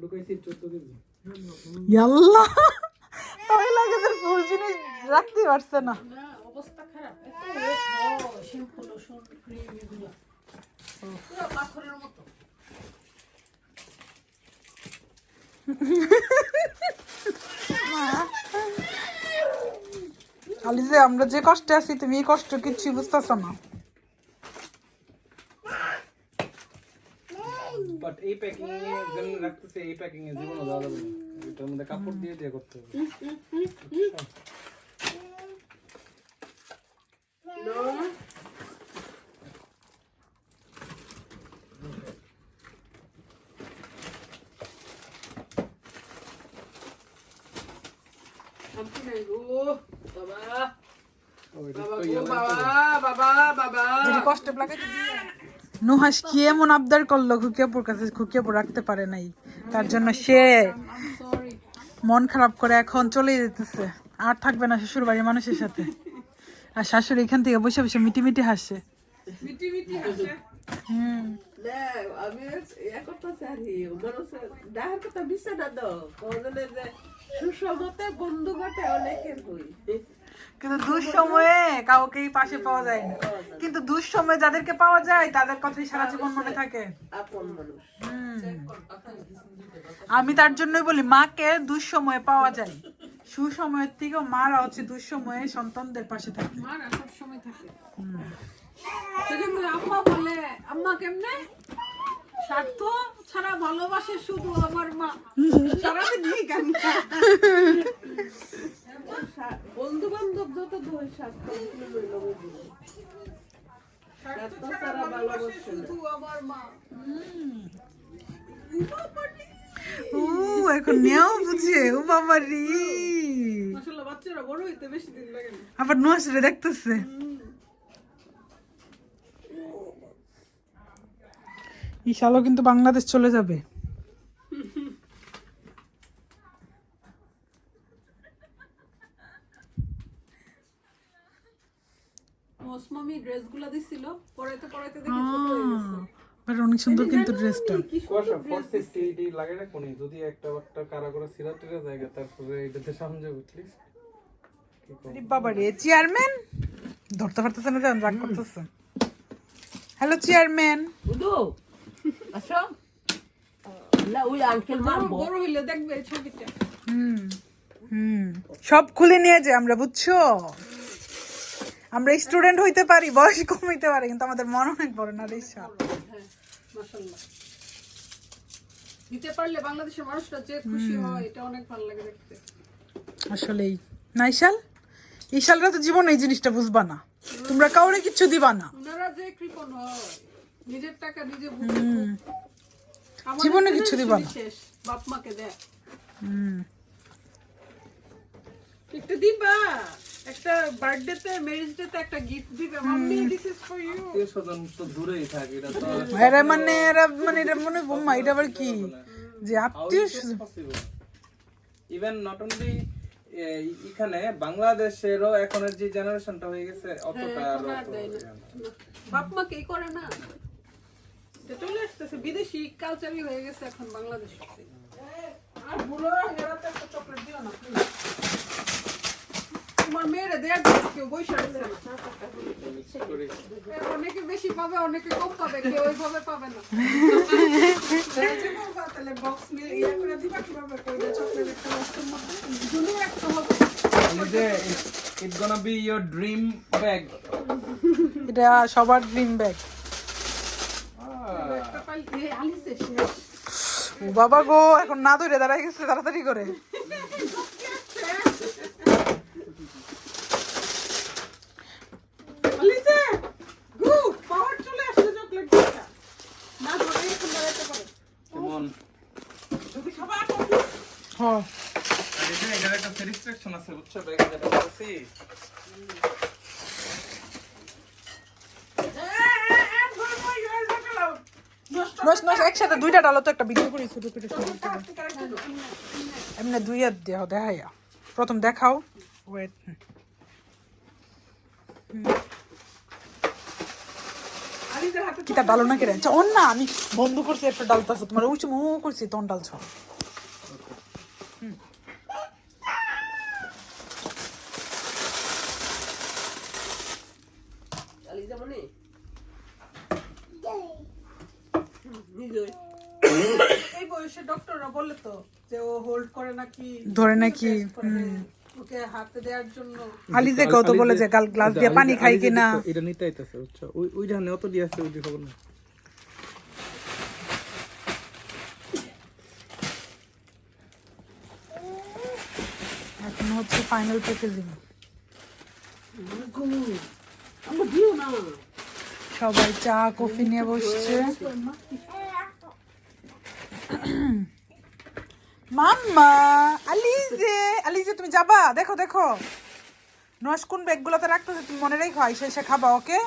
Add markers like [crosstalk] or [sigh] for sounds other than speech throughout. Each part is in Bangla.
ঢুকাইছি চোদ্দ কেজি ইয়াল্লা তাই লাগে তোর ফুল জিনিস রাখতে পারছে না। না অবস্থা খারাপ। এত ওয়েট শ্যাম্পু লোশন ক্রিম এগুলো। পুরো পাথরের মতো। খালি যে আমরা যে কষ্টে আছি তুমি এই কষ্ট কিচ্ছু বুঝতেছ না বাট এই প্যাকিং এ যেন রাখতেছে এই প্যাকিং এ জীবনও দেওয়া যাবে। এটার মধ্যে কাপড় দিয়ে দিয়ে করতে হবে। বাবা বাবা বাবা বাবা বাবা যদি লাগে নুহাস কি এমন আবদার করল খুকিয়াপুর কাছে খুকিয়াপুর রাখতে পারে নাই? তার জন্য সে মন খারাপ করে এখন চলে যেতেছে। আর থাকবে না শ্বশুর বাড়ির মানুষের সাথে। আর শাশুড়ি এখান থেকে বসে বসে মিটি মিটি হাসে। হুম। আমি ইয়া করতেছি আর ডাহার কথা বিশ্বাস না দাও সুসমতে বন্ধু ঘটে অনেকের হই। কিন্তু দুঃসময়ে কাউকেই পাশে পাওয়া যায় না। কিন্তু দুঃসময়ে যাদেরকে পাওয়া যায়, তাদের কথাই সারা জীবন মনে থাকে। আমি তার জন্যই বলি, মাকে দুঃসময়ে পাওয়া যায়। সুসময়ের থেকেও মারা হচ্ছে দুঃসময়ে সন্তানদের পাশে থাকে। থাকে। আম্মা বলে, আম্মা কেমনে? স্বার্থ ছাড়া ভালোবাসে শুধু আমার মা। সারাদিন এই গান। বন্ধু বান্ধব যত স্বাস্থ্য স্বার্থ ছাড়া ভালোবাসে শুধু আমার মা। ও এখন নেও বুঝে। ও বাবা রে আসলে বাচ্চারা বড় হইতে বেশি দিন লাগে আবার নুয়াশরে দেখতেছে। ইশালও কিন্তু বাংলাদেশ চলে যাবে। মৌসুমি ড্রেসগুলো দিছিল পরাইতে পরাইতে দেখি ছোট হয়ে গেছে। বাট অনেক সুন্দর কিন্তু ড্রেসটা। কুয়াশা ফোর সিক্সটি লাগে নি যদি একটা একটা কারা করে সিরা টিরা জায়গা তারপরে এটাতে বাবা রে চেয়ারম্যান ধরতে পারতেছে না যেমন রাগ করতেছে। হ্যালো চেয়ারম্যান আসো। না ওই আঙ্কেল বড় মারবো। বড় হইলে দেখবে ছবিটা। হুম হুম। সব খুলে নিয়ে যে আমরা বুঝছ? আমরা স্টুডেন্ট হইতে পারি বয়স কম হইতে পারে কিন্তু আমাদের মন অনেক বড় না হ্যাঁ দিতে পারলে বাংলাদেশের মানুষরা যে খুশি হয় এটা অনেক ভালো লাগে দেখতে। আসলেই। না ইশাল ইশালরা তো জীবন এই জিনিসটা বুঝবা না। তোমরা কাউরে কিচ্ছু দিবা না। ওনারা যে কৃপণ হয়। নিজের টাকা নিজে জীবনে কিচ্ছু দিবা না। বাপ মাকে দেয় হুম। একটা দিবা একটা বার্থডে তে ম্যারেজ ডে তে একটা গিফট দিবে। Mummy this is for you স্বজন তো দূরেই থাকে এটা তো এরা মানে এরা মানে এটা মনে বোম্মা এটা আবার কি? যে আত্মীয় ইভেন নট অনলি এখানে বাংলাদেশেরও এখনের যে জেনারেশনটা হয়ে গেছে অতটা আর এখন আর অত দেয় না। ইয়ে। বাপ মা কে করে না। কালচারই হয়ে গেছে এখন বাংলাদেশ। আর বুড়ো হেরাতে একটা চকলেট দিও না তোমার মেয়েরে দেয়ার জন্য কেউ বসে রয়েছে না। করি। অনেকে বেশি পাবে অনেকে কম পাবে কেউ ওইভাবে পাবে না। তাহলে বক্স নিয়ে ইয়ে করে দিবা কীভাবে করবে চকলেট একটা বক্সের মধ্যে? দুটো একটা হবে। এই gonna be your dream bag এটা সবার ড্রিম ব্যাগ একটা পাই এ আলিসে শেষ ও বাবা গো এখন না ধরে দাঁড়াই গেছে তাড়াতাড়ি করে। হ্যাঁ। আর এটা একটা স্যাটিসফ্যাকশন আছে বুঝছ? ব্যাগে যেটা বলছি নস নস একসাথে দুইটা ডালো তো একটা ভিডিও করি, ছোট করে। এমনি দুই হাত দেহ দেখাইয়া। প্রথম দেখাও। Wait hmm. কিতা ডালো না কেড়ে আচ্ছা না আমি বন্ধ করছি, একটা ডালতাছো তোমার উঁচু মু করছি, তখন ডালছ চালিয়ে যাব নি নিজে এই বয়সে ডক্টররা বলে তো যে ও হোল্ড করে নাকি ধরে নাকি ওকে হাতে দেওয়ার জন্য। আলিজে কত বলে যে গাল গ্লাস দিয়ে পানি খাই কিনা। এটা নিতে আইতাছে বুঝছ? ওই ওই ধানে অত দিয়ে আছে ওই খবর না এখন হচ্ছে ফাইনাল প্যাকেজিং আমার দিও না। সবাই চা কফি নিয়ে বসছে। [clears throat] মাম্মা আলিজে আলিজে তুমি যাবা? দেখো দেখো। নস কোন ব্যাগগুলোতে রাখতেছে তুমি মনে রেখো আইসা এসে খাবা ওকে?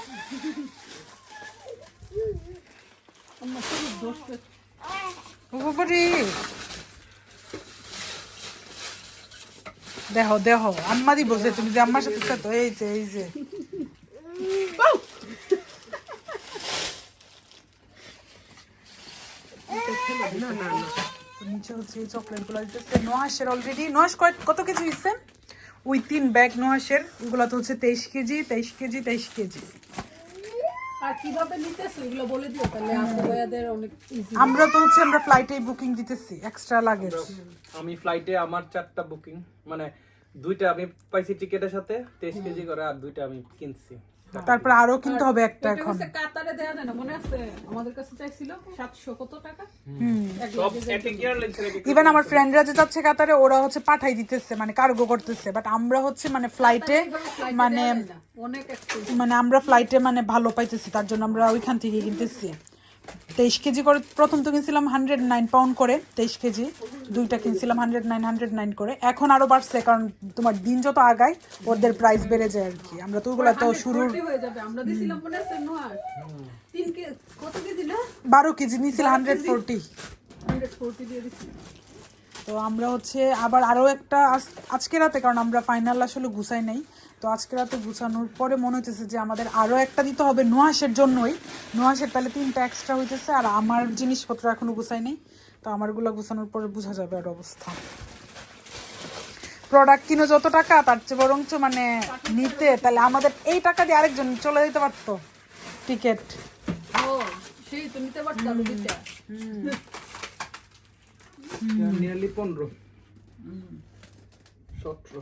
দেখো দেখো আম্মা দিব যে তুমি যে আম্মার সাথে এই যে এই যে। হচ্ছে এই চকলেটগুলো দিতেছে নোহাসের অলরেডি নোহাস কয় কত কেজি হচ্ছে ওই তিন ব্যাগ নোহাসের ওগুলো তো হচ্ছে তেইশ কেজি তেইশ কেজি তেইশ কেজি। আর কীভাবে নিতেছে? এগুলো বলে দিও তাহলে। আপু অনেক ইজি আমরা তো হচ্ছে আমরা ফ্লাইটেই বুকিং দিতেছি এক্সট্রা লাগেজ আমি ফ্লাইটে আমার চারটা বুকিং মানে দুইটা আমি পাইছি টিকেটের সাথে তেইশ কেজি করে আর দুইটা আমি কিনছি। তারপর আরও কিনতে হবে একটা এখন। কাতারে দেয়া যায় না মনে আছে? আমাদের কাছে চাইছিল সাতশো কত টাকা? ইভেন আমার ফ্রেন্ডরা যে যাচ্ছে কাতারে ওরা হচ্ছে পাঠাই দিতেছে মানে কার্গো করতেছে। বাট আমরা হচ্ছে মানে ফ্লাইটে মানে মানে আমরা ফ্লাইটে মানে ভালো পাইতেছি তার জন্য আমরা ওইখান থেকে কিনতেছি। তেইশ কেজি করে প্রথম তো কিনছিলাম হান্ড্রেড নাইন পাউন্ড করে তেইশ কেজি। দুইটা কিনছিলাম হান্ড্রেড নাইন হান্ড্রেড নাইন করে। এখন আরও বাড়ছে কারণ তোমার দিন যত আগায় ওদের প্রাইস বেড়ে যায় আর কি। আমরা তো ওগুলো তো শুরুর 140 যাবে। আমরা দিছিলাম আছে নোয়ার। তিন কে কত কে দিলে বারো কেজি নিয়েছিল হান্ড্রেড ফোরটি 140 দিয়ে দিছি। তো আমরা হচ্ছে আবার আরও একটা আজ- আজকে রাতে কারণ আমরা ফাইনাল আসলে গুছাই নাই। তো আজকে রাতে গুছানোর পরে মনে হইতেছে যে আমাদের আরও একটা দিতে হবে নোয়াশের জন্যই। নোয়াশের তাহলে তিনটা এক্সট্রা হইতেছে আর আমার জিনিসপত্র এখনও গুছাই নাই তো আমারগুলো গুছানোর পরে বোঝা যাবে আর অবস্থা। প্রোডাক্ট কিনো যত টাকা তার চেয়ে বরঞ্চ মানে নিতে তাহলে আমাদের এই টাকা দিয়ে আরেকজন চলে যেতে পারতো। টিকিট নিয়ারলি পনেরো। সতেরো।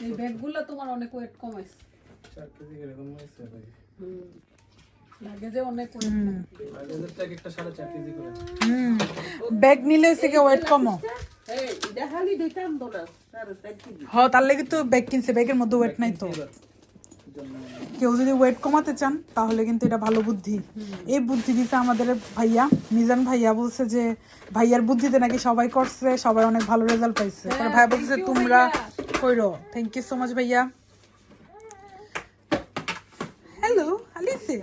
এই ব্যাগগুলো তোমার অনেক ওয়েট কমাইছে চার কেজি এরকম হয়েছে ভাই। অনেক লাগেজের ট্যাগ একটা কেজি করে। হুম। ব্যাগ নিলে থেকে ওয়েট কমো? এই দিতাম কেজি। তার লেগে তো ব্যাগ কিনছে ব্যাগের মধ্যে ওয়েট নাই তো। কেউ যদি ওয়েট কমাতে চান তাহলে কিন্তু এটা ভালো বুদ্ধি। এই বুদ্ধি দিতে আমাদের ভাইয়া মিজান ভাইয়া বলছে যে ভাইয়ার বুদ্ধিতে নাকি সবাই করছে সবাই অনেক ভালো রেজাল্ট পাইছে। তার ভাইয়া বলছে তোমরা কইরো থ্যাংক ইউ সো মাচ ভাইয়া। হ্যালো আলিসে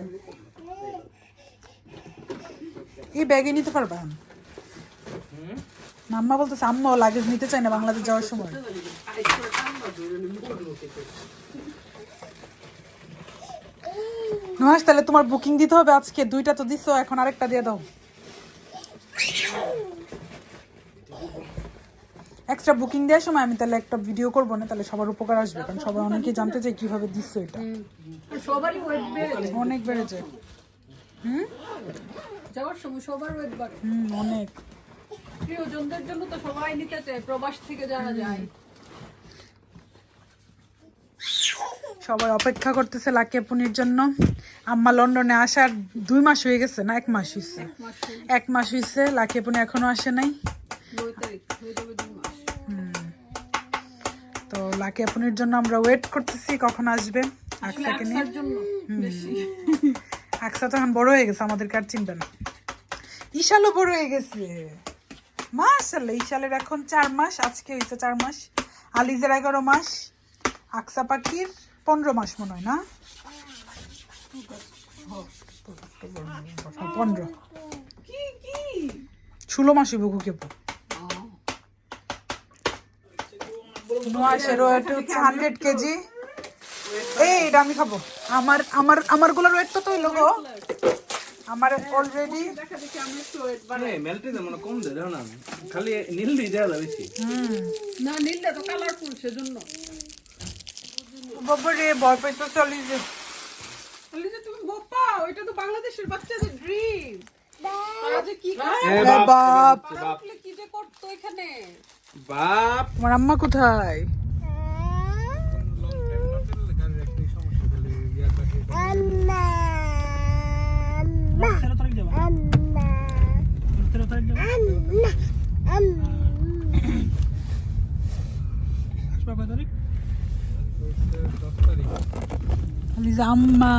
এই ব্যাগে নিতে পারবা? আম্মা বলতেছে, আম্মা লাগেজ নিতে চায় না বাংলাদেশ যাওয়ার সময়। নহাস তাহলে তোমার বুকিং দিতে হবে আজকে। দুইটা তো দিছো, এখন আরেকটা দিয়ে দাও। এক্সট্রা বুকিং দেওয়ার সময় আমি তাহলে একটা ভিডিও করব না তাহলে সবার উপকার আসবে কারণ সবাই অনেকেই জানতে চাই কীভাবে দিচ্ছ এটা। সবারই ওয়েট অনেক বেড়েছে। হুম? যাওয়ার সময় সবার ওয়েট বাড়ে। হুম অনেক। প্রিয়জনদের জন্য তো সবাই নিতে চায় প্রবাস থেকে যারা যায়। সবাই অপেক্ষা করতেছে লাকি জন্য। আম্মা লন্ডনে আসার দুই মাস হয়ে গেছে না এক মাস হয়েছে এক মাস হয়েছে লাকি পুনি এখনও আসে নাই নয় তারিখ হয়ে যাবে দুই মাস তো লাকি আপুনির জন্য আমরা ওয়েট করতেছি কখন আসবে আকসাকে নিয়ে। আকসা তো এখন বড় হয়ে গেছে আমাদেরকে আর চিন্তা না। ইশালও বড় হয়ে গেছে। মাশাল্লাহ ইশালের এখন চার মাস আজকে হয়েছে চার মাস। আলিজের এগারো মাস আকসা পাখির পনেরো মাস মনে হয় না? পনেরো। ষোলো মাস হইব কুকে নোয়াশের ওয়েট হচ্ছে হান্ড্রেড কেজি এই এটা আমি খাব। আমার আমার আমারগুলোর ওয়েট কত হইল গো? আমার অলরেডি দেখা দেখি আমি একটু ওয়েট মানে মেল্টে যেমন কম দেয় দেখো না। খালি নীল দিয়ে দেওয়া বেশি। না নীলটা তো কালারফুল সেজন্য। বাবারে ভয় পাইতো চলি যে তাহলে যে তুমি বোপা ওইটা তো বাংলাদেশের বাচ্চাদের ড্রিম তারা যে কি বাপ। যে করতো এখানে? বাপ। আমার আম্মা কোথায়? আম্মা।